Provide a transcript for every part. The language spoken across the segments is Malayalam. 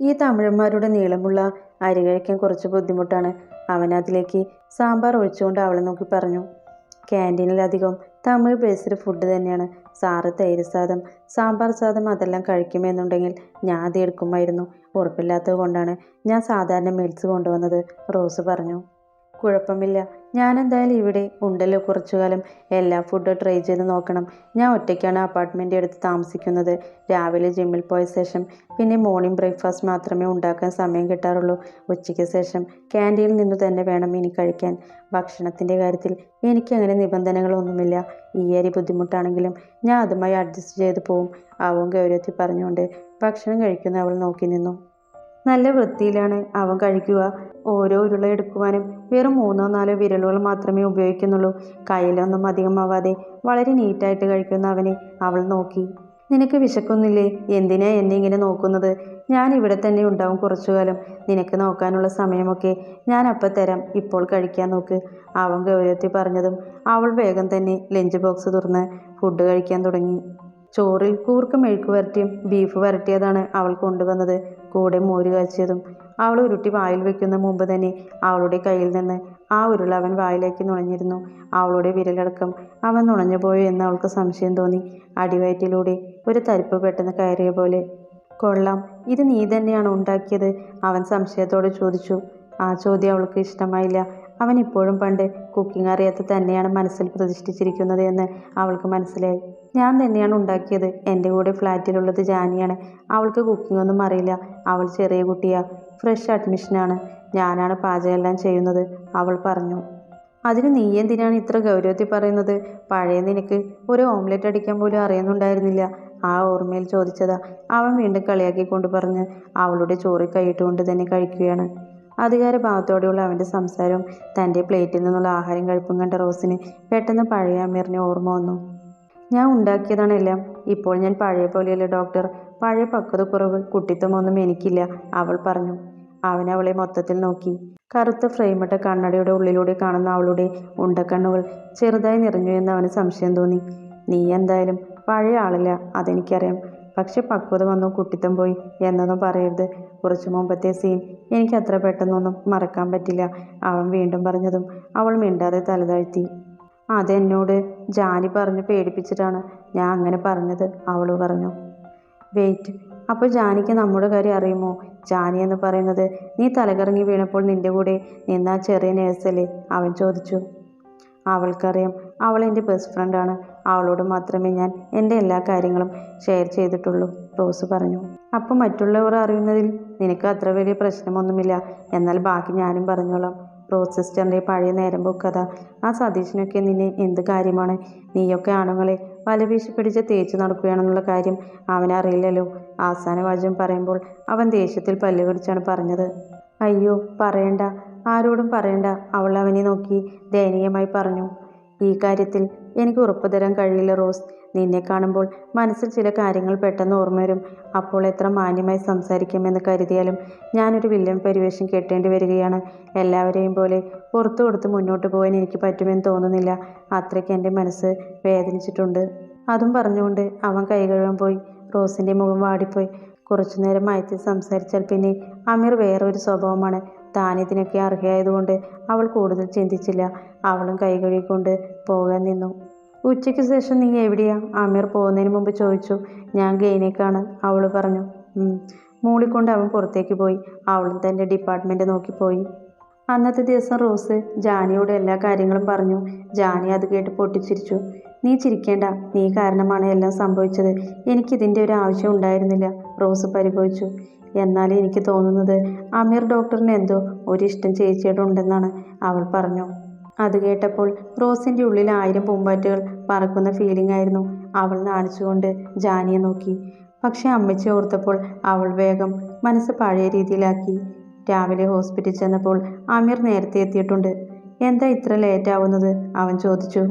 ഈ തമിഴന്മാരുടെ നീളമുള്ള അരി കഴിക്കാൻ കുറച്ച് ബുദ്ധിമുട്ടാണ്. അവൻ അതിലേക്ക് സാമ്പാർ ഒഴിച്ചുകൊണ്ട് അവളെ നോക്കി പറഞ്ഞു ക്യാന്റീനിലധികം തമിഴ് ബേസ്ഡ് ഫുഡ് തന്നെയാണ്. സാറ് തൈര് സാദം സാമ്പാർ സാദം അതെല്ലാം കഴിക്കുമെന്നുണ്ടെങ്കിൽ ഞാൻ അത് എടുക്കുമായിരുന്നു. ഉറപ്പില്ലാത്തത് കൊണ്ടാണ് ഞാൻ സാധാരണ മീൽസ് കൊണ്ടുവന്നത് റോസ് പറഞ്ഞു. കുഴപ്പമില്ല. ഞാൻ എന്തായാലും ഇവിടെ ഉണ്ടല്ലോ കുറച്ചു കാലം എല്ലാ ഫുഡും ട്രൈ ചെയ്ത് നോക്കണം. ഞാൻ ഒറ്റയ്ക്കാണ് അപ്പാർട്ട്മെന്റ് എടുത്ത് താമസിക്കുന്നത്. രാവിലെ ജിമ്മിൽ പോയ ശേഷം പിന്നെ മോർണിംഗ് ബ്രേക്ക്ഫാസ്റ്റ് മാത്രമേ ഉണ്ടാക്കാൻ സമയം കിട്ടാറുള്ളൂ. ഉച്ചയ്ക്ക് ശേഷം ക്യാന്റീനിൽ നിന്ന് തന്നെ വേണം ഇനി കഴിക്കാൻ. ഭക്ഷണത്തിന്റെ കാര്യത്തിൽ എനിക്കങ്ങനെ നിബന്ധനകളൊന്നുമില്ല. ഈ അരി ബുദ്ധിമുട്ടാണെങ്കിലും ഞാൻ അതുമായി അഡ്ജസ്റ്റ് ചെയ്ത് പോവും. അവൻ ഗൗരവത്തിൽ പറഞ്ഞുകൊണ്ട് ഭക്ഷണം കഴിക്കുന്ന അവൾ നോക്കി നിന്നു. നല്ല വൃത്തിയിലാണ് അവൻ കഴിക്കുക. ഓരോ ഉരുള എടുക്കുവാനും വെറും മൂന്നോ നാലോ വിരലുകൾ മാത്രമേ ഉപയോഗിക്കുന്നുള്ളൂ. കയ്യിലൊന്നും അധികമാവാതെ വളരെ നീറ്റായിട്ട് കഴിക്കുന്ന അവനെ അവൾ നോക്കി. നിനക്ക് വിശക്കുന്നില്ലേ? എന്തിനാ എന്നെ ഇങ്ങനെ നോക്കുന്നത്? ഞാൻ ഇവിടെ തന്നെ ഉണ്ടാവും കുറച്ചു കാലം നിനക്ക് നോക്കാനുള്ള സമയമൊക്കെ ഞാൻ അപ്പം തരാം. ഇപ്പോൾ കഴിക്കാൻ നോക്ക്. അവൻ ഗൗരവത്തിൽ പറഞ്ഞതും അവൾ വേഗം തന്നെ ലഞ്ച് ബോക്സ് തുറന്ന് ഫുഡ് കഴിക്കാൻ തുടങ്ങി. ചോറിൽ കൂർക്ക് മെഴുക്ക് വരട്ടിയും ബീഫ് വരട്ടിയതാണ് അവൾ കൊണ്ടുവന്നത്. കൂടെ മോര് കാച്ചിയതും അവൾ ഉരുട്ടി വായിൽ വെക്കുന്ന മുമ്പ് തന്നെ അവളുടെ കയ്യിൽ നിന്ന് ആ ഉരുള അവൻ വായിലേക്ക് നുണഞ്ഞിരുന്നു. അവളുടെ വിരലടക്കം അവൻ നുണഞ്ഞുപോയോ എന്ന് അവൾക്ക് സംശയം തോന്നി. അടിവയറ്റിലൂടെ ഒരു തരിപ്പ് പെട്ടെന്ന് കയറിയ പോലെ കൊള്ളാം ഇത് നീ തന്നെയാണ് ഉണ്ടാക്കിയത്? അവൻ സംശയത്തോടെ ചോദിച്ചു. ആ ചോദ്യം അവൾക്ക് ഇഷ്ടമായില്ല. അവൻ ഇപ്പോഴും പണ്ട് കുക്കിംഗ് അറിയാത്ത തന്നെയാണ് മനസ്സിൽ പ്രതിഷ്ഠിച്ചിരിക്കുന്നത് എന്ന് അവൾക്ക് മനസ്സിലായി. ഞാൻ തന്നെയാണ് ഉണ്ടാക്കിയത്. എന്റെ കൂടെ ഫ്ലാറ്റിലുള്ളത് ജാനിയാണ്. അവൾക്ക് കുക്കിംഗ് ഒന്നും അറിയില്ല. അവൾ ചെറിയ കുട്ടിയാ. ഫ്രഷ് അഡ്മിഷനാണ് ഞാനാണ് പാചകമെല്ലാം ചെയ്യുന്നത്. അവൾ പറഞ്ഞു. അതിന് നീ എന്തിനാണ് ഇത്ര ഗൗരവത്തിൽ പറയുന്നത്? പഴയ നിനക്ക് ഒരു ഓംലെറ്റ് അടിക്കാൻ പോലും അറിയുന്നുണ്ടായിരുന്നില്ല. ആ ഓർമ്മയിൽ ചോദിച്ചതാ. അവൻ വീണ്ടും കളിയാക്കിക്കൊണ്ട് പറഞ്ഞ് അവളുടെ ചോറി കൈയിട്ടുകൊണ്ട് തന്നെ കഴിക്കുകയാണ്. അധികാര ഭാവത്തോടെയുള്ള അവന്റെ സംസാരവും തന്റെ പ്ലേറ്റിൽ നിന്നുള്ള ആഹാരം കഴിപ്പും കണ്ട റോസിന് പെട്ടെന്ന് പഴയ അമീറിനെ ഓർമ്മ വന്നു. ഞാൻ ഉണ്ടാക്കിയതാണ് എല്ലാം. ഇപ്പോൾ ഞാൻ പഴയ പോലെയല്ല ഡോക്ടർ. പഴയ പക്വത കുറവ് കുട്ടിത്തമൊന്നും എനിക്കില്ല അവൾ പറഞ്ഞു. അവൻ അവളെ മൊത്തത്തിൽ നോക്കി. കറുത്ത ഫ്രെയിമിട്ട കണ്ണടയുടെ ഉള്ളിലൂടെ കാണുന്ന അവളുടെ ഉണ്ടക്കണ്ണുകൾ ചെറുതായി നിറഞ്ഞു എന്ന് അവന് സംശയം തോന്നി. നീ എന്തായാലും പഴയ ആളല്ല അതെനിക്കറിയാം. പക്ഷെ പക്വത വന്നു കുട്ടിത്തം പോയി എന്നൊന്നും പറയരുത്. കുറച്ചു മുമ്പത്തെ സീൻ എനിക്ക് അത്ര പെട്ടെന്നൊന്നും മറക്കാൻ പറ്റില്ല. അവൻ വീണ്ടും പറഞ്ഞതും അവൾ മിണ്ടാതെ തലതാഴ്ത്തി അതെന്നോട് ജാനി പറഞ്ഞ് പേടിപ്പിച്ചിട്ടാണ് ഞാൻ അങ്ങനെ പറഞ്ഞത് അവൾ പറഞ്ഞു. വെയിറ്റ് അപ്പോൾ ജാനിക്ക് നമ്മുടെ കാര്യം അറിയുമോ? ജാനി എന്ന് പറയുന്നത് നീ തലകറങ്ങി വീണപ്പോൾ നിന്റെ കൂടെ നിന്ന ചെറിയ നേഴ്സല്ലേ അവൻ ചോദിച്ചു. അവൾക്കറിയാം അവൾ എന്റെ ബെസ്റ്റ് ഫ്രണ്ടാണ് അവളോട് മാത്രമേ ഞാൻ എന്റെ എല്ലാ കാര്യങ്ങളും ഷെയർ ചെയ്തിട്ടുള്ളൂ റോസ് പറഞ്ഞു. അപ്പോൾ മറ്റുള്ളവർ അറിയുന്നതിൽ നിനക്ക് അത്ര വലിയ പ്രശ്നമൊന്നുമില്ല. എന്നാൽ ബാക്കി ഞാനും പറഞ്ഞോളാം. റോസ് സിസ്റ്ററിന്റെ പഴയ നേരം കഥ ആ സതീഷിനൊക്കെ നിന്നെ എന്ത് കാര്യമാണ്? നീയൊക്കെ ആണുങ്ങളെ വലവീശി പിടിച്ച് തേച്ച് നടക്കുകയാണെന്നുള്ള കാര്യം അവനറിയില്ലല്ലോ. അവസാന വാചകം പറയുമ്പോൾ അവൻ ദേഷ്യത്തിൽ പല്ലുകടിച്ചാണ് പറഞ്ഞത്. അയ്യോ പറയണ്ട. ആരോടും പറയണ്ട. അവൾ അവനെ നോക്കി ദയനീയമായി പറഞ്ഞു. ഈ കാര്യത്തിൽ എനിക്ക് ഉറപ്പു തരാൻ കഴിയില്ല റോസ്. നിന്നെ കാണുമ്പോൾ മനസ്സിൽ ചില കാര്യങ്ങൾ പെട്ടെന്ന് ഓർമ്മ വരും. അപ്പോൾ എത്ര മാന്യമായി സംസാരിക്കുമെന്ന് കരുതിയാലും ഞാനൊരു വില്ലൻ പരിവേഷം കെട്ടേണ്ടി വരികയാണ്. എല്ലാവരെയും പോലെ പുറത്തു കൊടുത്ത് മുന്നോട്ട് പോകാൻ എനിക്ക് പറ്റുമെന്ന് തോന്നുന്നില്ല. അത്രയ്ക്ക് എന്റെ മനസ്സ് വേദനിച്ചിട്ടുണ്ട്. അതും പറഞ്ഞുകൊണ്ട് അവൻ കൈ കഴുകാൻ പോയി. റോസിന്റെ മുഖം വാടിപ്പോയി. കുറച്ചുനേരം മയത്തി സംസാരിച്ചാൽ പിന്നെ അമീർ വേറൊരു സ്വഭാവമാണ്. താനിതിനൊക്കെ അർഹയായതുകൊണ്ട് അവൾ കൂടുതൽ ചിന്തിച്ചില്ല. അവളും കൈ കഴുകിക്കൊണ്ട് പോകാൻ നിന്നു. ഉച്ചയ്ക്ക് ശേഷം നീ എവിടെയാ? അമീർ പോകുന്നതിന് മുമ്പ് ചോദിച്ചു. ഞാൻ ഗെയിനേക്കാണ് അവൾ പറഞ്ഞു. മൂളിക്കൊണ്ട് അവൻ പുറത്തേക്ക് പോയി. അവളും തന്റെ ഡിപ്പാർട്ട്മെന്റ് നോക്കിപ്പോയി അന്നത്തെ ദിവസം റോസ് ജാനിയോട് എല്ലാ കാര്യങ്ങളും പറഞ്ഞു. ജാനി അത് കേട്ട് പൊട്ടിച്ചിരിച്ചു. നീ ചിരിക്കേണ്ട. നീ കാരണമാണ് എല്ലാം സംഭവിച്ചത്. എനിക്കിതിന്റെ ഒരു ആവശ്യം ഉണ്ടായിരുന്നില്ല റോസ് പരിഭവിച്ചു. എന്നാൽ എനിക്ക് തോന്നുന്നത് അമീർ ഡോക്ടറിന് എന്തോ ഒരിഷ്ടം ചേച്ചിയുടെ ഉണ്ടെന്നാണ് അവൾ പറഞ്ഞു. അത് കേട്ടപ്പോൾ റോസിന്റെ ഉള്ളിൽ ആയിരം പൂമ്പാറ്റകൾ പറക്കുന്ന ഫീലിംഗ് ആയിരുന്നു. അവൾ നാണിച്ചുകൊണ്ട് ജാനിയെ നോക്കി. പക്ഷേ അമ്മച്ചി ഓർത്തപ്പോൾ അവൾ വേഗം മനസ്സ് പഴയ രീതിയിലാക്കി. രാവിലെ ഹോസ്പിറ്റലിൽ ചെന്നപ്പോൾ അമീർ നേരത്തെ എത്തിയിട്ടുണ്ട്. എന്താ ഇത്ര ലേറ്റ് ആവുന്നത്? അവൻ ചോദിച്ചു.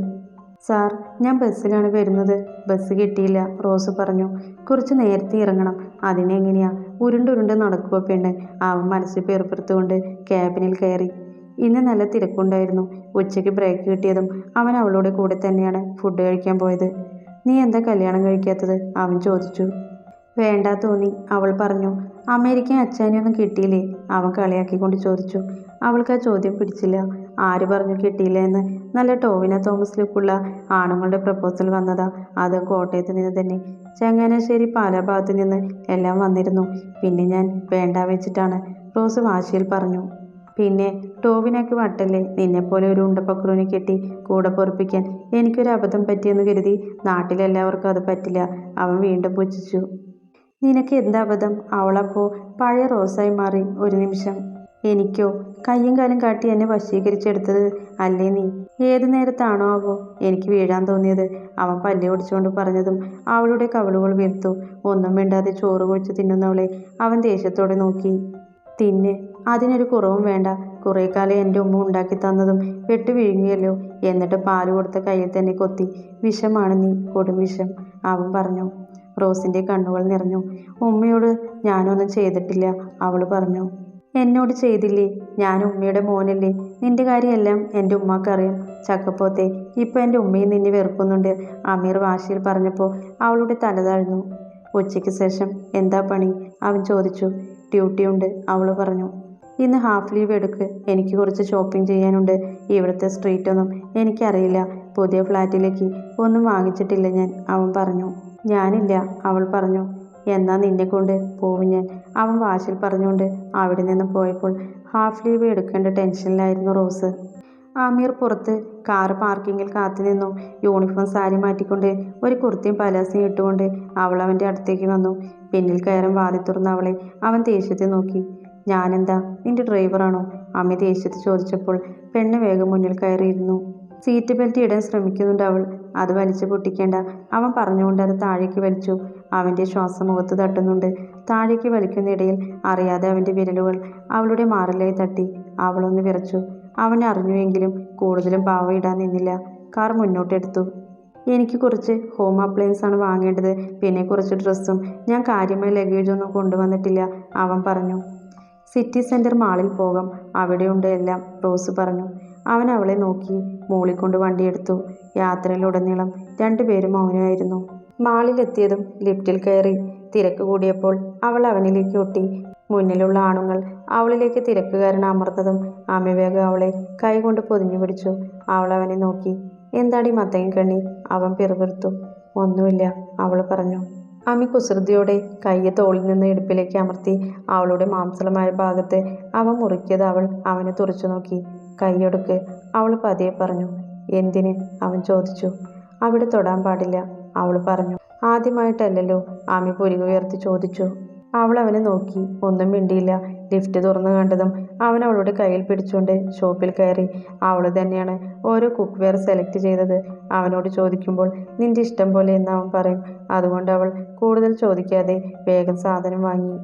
സാർ ഞാൻ ബസ്സിലാണ് വരുന്നത്. ബസ് കിട്ടിയില്ല റോസ് പറഞ്ഞു. കുറച്ച് നേരത്തെ ഇറങ്ങണം. അതിനെങ്ങനെയാ? ഉരുണ്ടുരുണ്ട് നടക്കുക പെണ്ണ്? അവൻ മനസ്സിൽ പേർപ്പെടുത്തുകൊണ്ട് ക്യാബിനിൽ കയറി. ഇന്ന് നല്ല തിരക്കുണ്ടായിരുന്നു. ഉച്ചയ്ക്ക് ബ്രേക്ക് കിട്ടിയതും അവൻ അവളുടെ കൂടെ തന്നെയാണ് ഫുഡ് കഴിക്കാൻ പോയത്. നീ എന്താ കല്യാണം കഴിക്കാത്തത്? അവൻ ചോദിച്ചു. വേണ്ട തോന്നി അവൾ പറഞ്ഞു. അമേരിക്കൻ അച്ചാനെയൊന്നും കിട്ടിയില്ലേ? അവൻ കളിയാക്കിക്കൊണ്ട് ചോദിച്ചു. അവൾക്ക് ആ ചോദ്യം പിടിച്ചില്ല. ആര് പറഞ്ഞു കിട്ടിയില്ല എന്ന്? നല്ല ടോവിന തോമസ് ലുക്കുള്ള ആണുങ്ങളുടെ പ്രപ്പോസൽ വന്നതാ. അത് കോട്ടയത്ത് നിന്ന് തന്നെ. ചങ്ങനാശ്ശേരി പാലാ ഭാഗത്ത് നിന്ന് എല്ലാം വന്നിരുന്നു. പിന്നെ ഞാൻ വേണ്ട വെച്ചിട്ടാണ് റോസ് വാശിയിൽ പറഞ്ഞു. പിന്നെ ടോവിനൊക്കെ വട്ടല്ലേ? നിന്നെപ്പോലെ ഒരു ഉണ്ടപ്പക്രുവിനെ കെട്ടി കൂടെ പൊറപ്പിക്കാൻ എനിക്കൊരു അബദ്ധം പറ്റിയെന്ന് കരുതി നാട്ടിലെല്ലാവർക്കും അത് പറ്റില്ല. അവൻ വീണ്ടും പുച്ഛിച്ചു. നിനക്ക് എന്താ അബദ്ധം? അവളപ്പോൾ പഴയ റോസായി മാറി ഒരു നിമിഷം. എനിക്കോ? കയ്യും കാലും കാട്ടി എന്നെ വശീകരിച്ചെടുത്തത് അല്ലേ നീ? ഏത് നേരത്താണോ ആവോ എനിക്ക് വീഴാൻ തോന്നിയത്? അവൻ പല്ല് ഓടിച്ചുകൊണ്ട് പറഞ്ഞതും അവളുടെ കവളുകൾ വീർത്തു. ഒന്നും മിണ്ടാതെ ചോറ് കുഴിച്ച് തിന്നുന്നവളെ അവൻ ദേഷ്യത്തോടെ നോക്കി. തിന്ന്. അതിനൊരു കുറവും വേണ്ട. കുറേ കാലം എന്റെ ഉമ്മ ഉണ്ടാക്കി തന്നതും വെട്ട് വിഴുങ്ങിയല്ലോ. എന്നിട്ട് പാൽ കൊടുത്ത കയ്യിൽ തന്നെ കൊത്തി. വിഷമാണ് നീ കൊടും വിഷം അവൻ പറഞ്ഞു. റോസിന്റെ കണ്ണുകൾ നിറഞ്ഞു. ഉമ്മയോട് ഞാനൊന്നും ചെയ്തിട്ടില്ല അവൾ പറഞ്ഞു. എന്നോട് ചെയ്തില്ലേ? ഞാൻ ഉമ്മയുടെ മോനല്ലേ. നിന്റെ കാര്യമെല്ലാം എന്റെ ഉമ്മാക്കറിയാം. ചക്കപ്പോത്തെ ഇപ്പം എന്റെ ഉമ്മയും നിന്നെ വെറുക്കുന്നുണ്ട് അമീർ വാശിയിൽ പറഞ്ഞപ്പോൾ അവളുടെ തല താഴ്ന്നു. ഉച്ചയ്ക്ക് ശേഷം എന്താ പണി? അവൻ ചോദിച്ചു. ഡ്യൂട്ടിയുണ്ട് അവൾ പറഞ്ഞു. ഇന്ന് ഹാഫ് ലീവ് എടുക്ക്. എനിക്ക് കുറച്ച് ഷോപ്പിംഗ് ചെയ്യാനുണ്ട്. ഇവിടുത്തെ സ്ട്രീറ്റൊന്നും എനിക്കറിയില്ല. പുതിയ ഫ്ലാറ്റിലേക്ക് ഒന്നും വാങ്ങിച്ചിട്ടില്ല ഞാൻ. അവൻ പറഞ്ഞു ഞാനില്ല അവൾ പറഞ്ഞു. എന്നാ നിന്നെ കൊണ്ട് പോവും ഞാൻ അവൻ വാശിൽ പറഞ്ഞുകൊണ്ട് അവിടെ നിന്ന് പോയപ്പോൾ ഹാഫ് ലീവ് എടുക്കേണ്ട ടെൻഷനിലായിരുന്നു റോസ്. ആമീർ പുറത്ത് കാർ പാർക്കിങ്ങിൽ കാത്തു നിന്നു. യൂണിഫോം സാരി മാറ്റിക്കൊണ്ട് ഒരു കുർത്തിയും പലാസയും ഇട്ടുകൊണ്ട് അവൾ അവന്റെ അടുത്തേക്ക് വന്നു. പിന്നിൽ കയറും വാതി തുറന്ന അവളെ അവൻ ദേഷ്യത്തെ നോക്കി. ഞാനെന്താ? നിന്റെ ഡ്രൈവറാണോ? അമ്മ ദേഷ്യത്തിൽ ചോദിച്ചപ്പോൾ പെണ്ണ് വേഗം മുന്നിൽ കയറിയിരുന്നു. സീറ്റ് ബെൽറ്റ് ഇടാൻ ശ്രമിക്കുന്നുണ്ട് അവൾ. അത് വലിച്ചു പൊട്ടിക്കേണ്ട. അവൻ പറഞ്ഞുകൊണ്ട് അത് താഴേക്ക് വലിച്ചു. അവന്റെ ശ്വാസം മുഖത്ത് തട്ടുന്നുണ്ട്. താഴേക്ക് വലിക്കുന്നിടയിൽ അറിയാതെ അവന്റെ വിരലുകൾ അവളുടെ മാറിലായി തട്ടി. അവളൊന്ന് വിറച്ചു. അവൻ അറിഞ്ഞുവെങ്കിലും കൂടുതലും പാവ ഇടാൻ നിന്നില്ല. കാർ മുന്നോട്ടെടുത്തു എനിക്ക് കുറച്ച് ഹോം അപ്ലയൻസ് ആണ് വാങ്ങേണ്ടത്. പിന്നെ കുറച്ച് ഡ്രസ്സും. ഞാൻ കാര്യമായ ലഗേജൊന്നും കൊണ്ടുവന്നിട്ടില്ല. അവൻ പറഞ്ഞു. സിറ്റി സെന്റർ മാളിൽ പോകാം. അവിടെയുണ്ട് എല്ലാം റോസ് പറഞ്ഞു. അവൻ അവളെ നോക്കി മൂളിക്കൊണ്ട് വണ്ടിയെടുത്തു യാത്രയിലുടനീളം രണ്ടുപേരും മൗനമായിരുന്നു. മാളിലെത്തിയതും ലിഫ്റ്റിൽ കയറി തിരക്ക് കൂടിയപ്പോൾ അവൾ അവനിലേക്ക് ഒട്ടി. മുന്നിലുള്ള ആണുങ്ങൾ അവളിലേക്ക് തിരക്കുകാരൻ അമർന്നതും ആമി വേഗം അവളെ കൈകൊണ്ട് പൊതിഞ്ഞു പിടിച്ചു. അവൾ അവനെ നോക്കി എന്താടി മത്തയും കണ്ണി? അവൻ പിറുപിറുത്തു. ഒന്നുമില്ല അവൾ പറഞ്ഞു. അമ്മി കുസൃതിയോടെ കയ്യെ തോളിൽ നിന്ന് ഇടുപ്പിലേക്ക് അമർത്തി അവളുടെ മാംസലമായ ഭാഗത്ത് അവ മുറിക്കിയത് അവൾ അവനെ തുറച്ചു നോക്കി. കൈയൊടുക്ക് അവൾ പതിയെ പറഞ്ഞു എന്തിന്? അവൻ ചോദിച്ചു. അവിടെ തൊടാൻ പാടില്ല അവൾ പറഞ്ഞു. ആദ്യമായിട്ടല്ലല്ലോ ആമി പുരിക ഉയർത്തി ചോദിച്ചു. അവൾ അവനെ നോക്കി ഒന്നും മിണ്ടിയില്ല ലിഫ്റ്റ് തുറന്നു കണ്ടതും അവൻ അവളുടെ കയ്യിൽ പിടിച്ചുകൊണ്ട് ഷോപ്പിൽ കയറി. അവൾ തന്നെയാണ് ഓരോ കുക്ക് വെയർ സെലക്ട് ചെയ്തത്. അവനോട് ചോദിക്കുമ്പോൾ നിന്റെ ഇഷ്ടം പോലെ എന്ന് അവൻ പറയും. അതുകൊണ്ട് അവൾ കൂടുതൽ ചോദിക്കാതെ വേഗം സാധനം വാങ്ങി.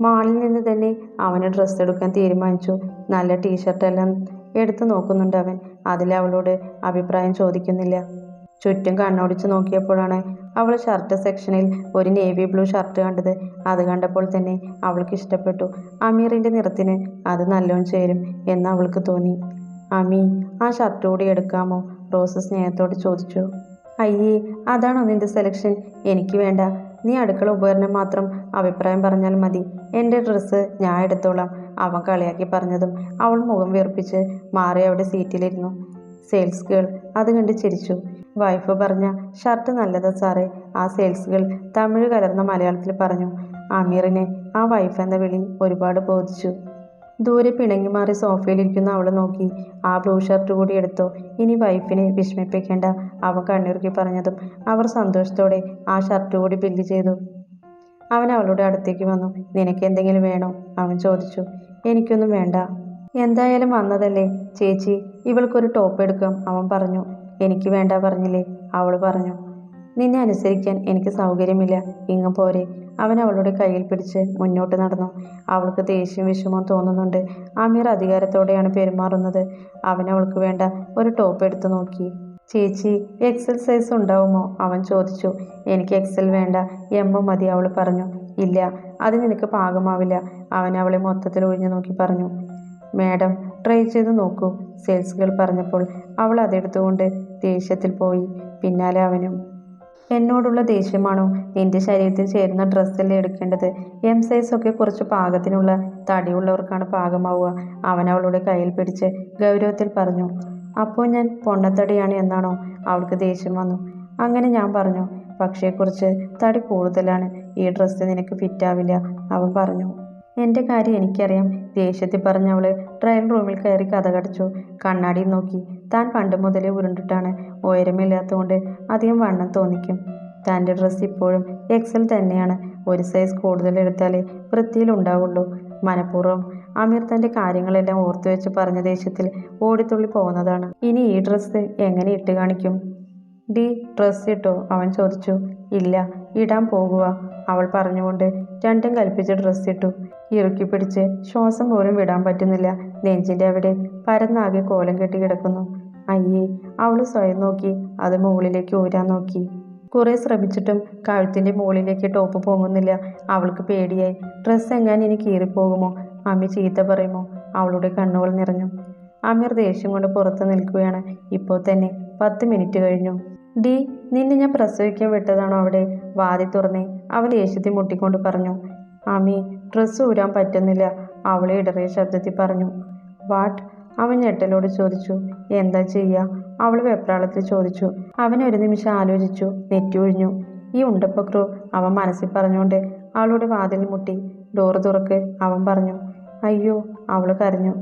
മാളിൽ നിന്ന് തന്നെ അവന് ഡ്രസ്സ് എടുക്കാൻ തീരുമാനിച്ചു. നല്ല ടീഷർട്ടെല്ലാം എടുത്തു നോക്കുന്നുണ്ട് അവൻ. അതിൽ അവളോട് അഭിപ്രായം ചോദിക്കുന്നില്ല. ചുറ്റും കണ്ണോടിച്ച് നോക്കിയപ്പോഴാണ് അവൾ ഷർട്ട് സെക്ഷനിൽ ഒരു നേവി ബ്ലൂ ഷർട്ട് കണ്ടത്. അത് കണ്ടപ്പോൾ തന്നെ അവൾക്ക് ഇഷ്ടപ്പെട്ടു. അമീറിന്റെ നിറത്തിന് അത് നല്ലോണം ചേരും എന്ന് അവൾക്ക് തോന്നി. അമി ആ ഷർട്ട് കൂടി എടുക്കാമോ? റോസ് സ്നേഹത്തോട് ചോദിച്ചു. അയ്യേ അതാണോ നിന്റെ സെലക്ഷൻ എനിക്ക് വേണ്ട. നീ അടുക്കള ഉപകരണം മാത്രം അഭിപ്രായം പറഞ്ഞാൽ മതി. എന്റെ ഡ്രസ്സ് ഞാൻ എടുത്തോളാം അവൻ കളിയാക്കി പറഞ്ഞതും അവൾ മുഖം വീർപ്പിച്ച് മാറി അവിടെ സീറ്റിലിരുന്നു സെയിൽസ് ഗേൾ അത് കണ്ട് ചിരിച്ചു. വൈഫ് പറഞ്ഞ ഷർട്ട് നല്ലതാ സാറേ ആ സെയിൽസ് ഗേൾ തമിഴ് കലർന്ന മലയാളത്തിൽ പറഞ്ഞു. അമീറിനെ ആ വൈഫ് എന്ന വിളി ഒരുപാട് ബോധിച്ചു. ദൂരെ പിണങ്ങി മാറി സോഫയിലിരിക്കുന്ന അവളെ നോക്കി. ആ ബ്ലൂ ഷർട്ട് കൂടി എടുത്തോ? ഇനി വൈഫിനെ വിഷമിപ്പിക്കേണ്ട അവൻ കണ്ണുരുക്കി പറഞ്ഞതും അവർ സന്തോഷത്തോടെ ആ ഷർട്ട് കൂടി ബില്ല് ചെയ്തു. അവൻ അവളുടെ അടുത്തേക്ക് വന്നു. നിനക്ക് എന്തെങ്കിലും വേണോ? അവൻ ചോദിച്ചു. എനിക്കൊന്നും വേണ്ട. എന്തായാലും വന്നതല്ലേ ചേച്ചി. ഇവൾക്കൊരു ടോപ്പ് എടുക്കാം അവൻ പറഞ്ഞു. എനിക്ക് വേണ്ട പറഞ്ഞില്ലേ? അവൾ പറഞ്ഞു. നിന്നെ അനുസരിക്കാൻ എനിക്ക് സൗകര്യമില്ല. ഇങ്ങ് പോരെ. അവൻ അവളുടെ കയ്യിൽ പിടിച്ച് മുന്നോട്ട് നടന്നു. അവൾക്ക് ദേഷ്യം വിഷമവും തോന്നുന്നുണ്ട്. അമീർ അധികാരത്തോടെയാണ് പെരുമാറുന്നത്. അവൻ അവൾക്ക് വേണ്ട ഒരു ടോപ്പ് എടുത്തു നോക്കി. ചേച്ചി എക്സൽ സൈസ് ഉണ്ടാവുമോ? അവൻ ചോദിച്ചു. എനിക്ക് എക്സൽ വേണ്ട. എമ്മ മതി അവൾ പറഞ്ഞു. ഇല്ല അത് നിനക്ക് പാകമാവില്ല അവൻ അവളെ മൊത്തത്തിൽ ഒഴിഞ്ഞു നോക്കി പറഞ്ഞു. മാഡം ട്രൈ ചെയ്ത് നോക്കൂ സെയിൽസ് ഗേൾ പറഞ്ഞപ്പോൾ അവൾ അതെടുത്തുകൊണ്ട് ദേഷ്യത്തിൽ പോയി. പിന്നാലെ അവനും എന്നോടുള്ള ദേഷ്യമാണോ? നിന്റെ ശരീരത്തിൽ ചേരുന്ന ഡ്രസ്സല്ലേ എടുക്കേണ്ടത്? എം സൈസൊക്കെ കുറച്ച് പാകത്തിനുള്ള തടിയുള്ളവർക്കാണ് പാകമാവുക. അവൻ അവളുടെ കയ്യിൽ പിടിച്ച് ഗൗരവത്തിൽ പറഞ്ഞു അപ്പോൾ ഞാൻ പൊണ്ണത്തടിയാണ് എന്നാണോ? അവൾക്ക് ദേഷ്യം വന്നു. അങ്ങനെ ഞാൻ പറഞ്ഞു പക്ഷേ കുറച്ച് തടി കൂടുതലാണ്. ഈ ഡ്രസ്സ് നിനക്ക് ഫിറ്റാവില്ല അവൻ പറഞ്ഞു. എന്റെ കാര്യം എനിക്കറിയാം. ദേഷ്യത്തിൽ പറഞ്ഞ അവൾ ട്രയൽ റൂമിൽ കയറി കഥ കടച്ചു. കണ്ണാടിയിൽ നോക്കി. താൻ പണ്ട് മുതലേ ഉരുണ്ടിട്ടാണ്. ഉയരമില്ലാത്തതുകൊണ്ട് അധികം വണ്ണം തോന്നിക്കും. തന്റെ ഡ്രസ്സ് ഇപ്പോഴും എക്സൽ തന്നെയാണ്. ഒരു സൈസ് കൂടുതൽ എടുത്താലേ വൃത്തിയിലുണ്ടാവുള്ളൂ മനഃപൂർവം അമീർ തന്റെ കാര്യങ്ങളെല്ലാം ഓർത്തു വെച്ച് പറഞ്ഞ ദേഷ്യത്തിൽ ഓടിത്തുള്ളി പോകുന്നതാണ്. ഇനി ഈ ഡ്രസ്സ് എങ്ങനെ ഇട്ട് കാണിക്കും? ഡി ഡ്രസ് ഇട്ടോ? അവൻ ചോദിച്ചു. ഇല്ല ഇടാൻ പോകുക അവൾ പറഞ്ഞുകൊണ്ട് രണ്ടും കൽപ്പിച്ച് ഡ്രസ്സ് ഇട്ടു. ഇറുക്കി പിടിച്ച് ശ്വാസം പോലും വിടാൻ പറ്റുന്നില്ല. നെഞ്ചിന്റെ അവിടെ പരന്നാകെ കോലം കെട്ടി കിടക്കുന്നു. അയ്യേ അവൾ സ്വയം നോക്കി അത് മുകളിലേക്ക് ഊരാൻ നോക്കി. കുറേ ശ്രമിച്ചിട്ടും കഴുത്തിന്റെ മുകളിലേക്ക് ടോപ്പ് പോകുന്നില്ല അവൾക്ക് പേടിയായി. ഡ്രസ്സ് എങ്ങാൻ ഇനി കീറിപ്പോകുമോ? അമ്മി ചീത്ത പറയുമോ? അവളുടെ കണ്ണുകൾ നിറഞ്ഞു. അമീർ ദേഷ്യം കൊണ്ട് പുറത്ത് നിൽക്കുകയാണ്. ഇപ്പോൾ തന്നെ പത്ത് മിനിറ്റ് കഴിഞ്ഞു. ഡി നിന്നെ ഞാൻ പ്രസവിക്കാൻ വിട്ടതാണോ അവിടെ? വാതി തുറന്നേ അവൻ ദേഷ്യത്തിൽ മുട്ടിക്കൊണ്ട് പറഞ്ഞു. അമ്മി ഡ്രസ്സ് ഊരാൻ പറ്റുന്നില്ല. അവളെ ഇടറിയ ശബ്ദത്തിൽ പറഞ്ഞു. വാട്ട്? അവൻ ഞെട്ടലോട് ചോദിച്ചു. എന്താ ചെയ്യുക അവൾ വെപ്രാളത്തിൽ ചോദിച്ചു. അവൻ ഒരു നിമിഷം ആലോചിച്ചു. നെറ്റി ഒഴിഞ്ഞു. ഈ ഉണ്ടപ്പക്രു അവൻ മനസ്സിൽ പറഞ്ഞുകൊണ്ട് അവളുടെ വാതിൽ മുട്ടി. ഡോർ തുറക്ക് അവൻ പറഞ്ഞു. അയ്യോ അവൾ കരഞ്ഞു.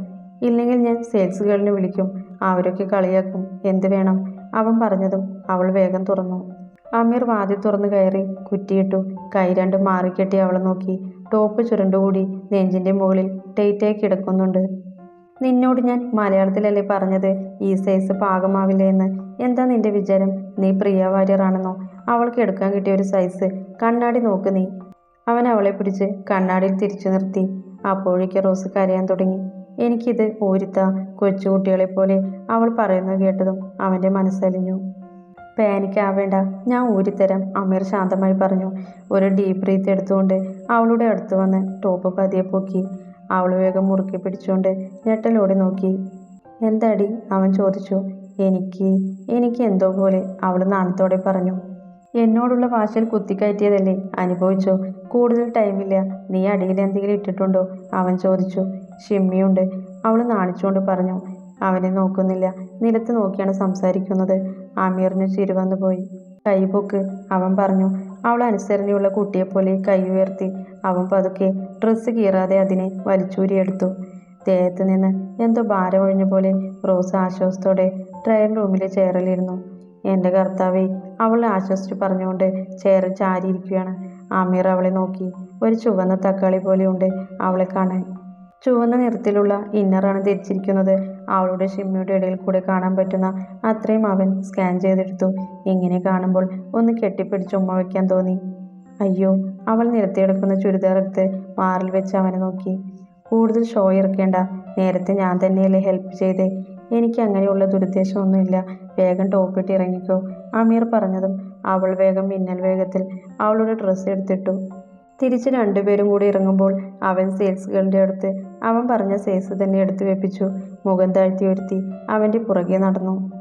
ഇല്ലെങ്കിൽ ഞാൻ സെയിൽസ് ഗേളിനെ വിളിക്കും. അവരൊക്കെ കളിയാക്കും. എന്ത് വേണം? അവൻ പറഞ്ഞതും അവൾ വേഗം തുറന്നു. അമീർ വാതിൽ തുറന്നു കയറി കുറ്റിയിട്ടു കൈ രണ്ടും മാറിക്കെട്ടി അവളെ നോക്കി. ടോപ്പ് ചുരുണ്ടുകൂടി നെഞ്ചിന്റെ മുകളിൽ ടൈറ്റായി കിടക്കുന്നുണ്ട്. നിന്നോട് ഞാൻ മലയാളത്തിലല്ലേ പറഞ്ഞത്? ഈ സൈസ് പാകമാവില്ല എന്ന്. എന്താ നിന്റെ വിചാരം? നീ പ്രിയ വാര്യറാണെന്നോ? അവൾക്ക് എടുക്കാൻ കിട്ടിയ ഒരു സൈസ്. കണ്ണാടി നോക്ക് നീ. അവൻ അവളെ പിടിച്ച് കണ്ണാടിയിൽ തിരിച്ചു നിർത്തി. അപ്പോഴേക്ക് റോസ് കരയാൻ തുടങ്ങി. എനിക്കിത് ഊരിത്ത കൊച്ചുകുട്ടികളെ പോലെ അവൾ പറയുന്നത് കേട്ടതും അവന്റെ മനസ്സലിഞ്ഞു. പാനിക് ആവേണ്ട ഞാൻ ഊരിത്തരാം അമീർ ശാന്തമായി പറഞ്ഞു. ഒരു ഡീപ് ബ്രീത്ത് എടുത്തുകൊണ്ട് അവളുടെ അടുത്ത് വന്ന് ടോപ്പ് പതിയെ പൊക്കി. അവൾ വേഗം മുറുക്കി പിടിച്ചുകൊണ്ട് ഞെട്ടലോടെ നോക്കി. എന്താടി? അവൻ ചോദിച്ചു. എനിക്ക് എനിക്ക് എന്തോ പോലെ അവൾ നാണത്തോടെ പറഞ്ഞു. എന്നോടുള്ള വാശിയിൽ കുത്തിക്കയറ്റിയതല്ലേ? അനുഭവിച്ചോ? കൂടുതൽ ടൈമില്ല നീ അടിയിൽ എന്തെങ്കിലും ഇട്ടിട്ടുണ്ടോ? അവൻ ചോദിച്ചു. ഷിമ്മിയുണ്ട്. അവൾ നാണിച്ചുകൊണ്ട് പറഞ്ഞു. അവനെ നോക്കുന്നില്ല. നിലത്ത് നോക്കിയാണ് സംസാരിക്കുന്നത്. ആമീറിന് ചിരുവന്നു പോയി. കൈപൊക്ക് അവൻ പറഞ്ഞു അവൾ അനുസരണയുള്ള കുട്ടിയെപ്പോലെ കൈ ഉയർത്തി. അവൻ പതുക്കെ ഡ്രസ്സ് കീറാതെ അതിനെ വലിച്ചൂരിയെടുത്തു ദേഹത്ത് നിന്ന് എന്തോ ഭാരം ഒഴിഞ്ഞ പോലെ റോസ് ആശ്വാസത്തോടെ ട്രയൽ റൂമിലെ ചെയറിലിരുന്നു എന്റെ കർത്താവെ അവൾ ആശ്വസിച്ച് പറഞ്ഞുകൊണ്ട് ചെയറിൽ ചാരിയിരിക്കുകയാണ്. ആമീർ അവളെ നോക്കി. ഒരു ചുവന്ന തക്കാളി പോലെയുണ്ട് അവളെ കാണാൻ. ചുവന്ന നിറത്തിലുള്ള ഇന്നറാണ് ധരിച്ചിരിക്കുന്നത്. അവളുടെ ഷിമ്മിയുടെ ഇടയിൽ കൂടെ കാണാൻ പറ്റുന്ന അത്രയും അവൻ സ്കാൻ ചെയ്തെടുത്തു. ഇങ്ങനെ കാണുമ്പോൾ ഒന്ന് കെട്ടിപ്പിടിച്ച് ഉമ്മ വയ്ക്കാൻ തോന്നി. അയ്യോ അവൾ നിരത്തിയെടുക്കുന്ന ചുരിദാർ എടുത്ത് മാറിൽ വെച്ച് അവനെ നോക്കി. കൂടുതൽ ഷോ ഇറക്കേണ്ട. നേരത്തെ ഞാൻ തന്നെയല്ലേ ഹെൽപ്പ് ചെയ്തേ. എനിക്ക് അങ്ങനെയുള്ള ദുരുദ്ദേശമൊന്നുമില്ല. വേഗം ടോപ്പിട്ട് ഇറങ്ങിക്കോ. അമീർ പറഞ്ഞതും അവൾ വേഗം മിന്നൽ വേഗത്തിൽ അവളുടെ ഡ്രസ്സ് എടുത്തിട്ടു. തിരിച്ച് രണ്ടുപേരും കൂടി ഇറങ്ങുമ്പോൾ അവൻ സെയിൽസ് ഗേളിന്റെ അടുത്ത് അവൻ പറഞ്ഞ സൈസ് തന്നെ എടുത്തു വെപ്പിച്ചു. മുഖം താഴ്ത്തി ഒരുത്തി അവന്റെ പുറകെ നടന്നു.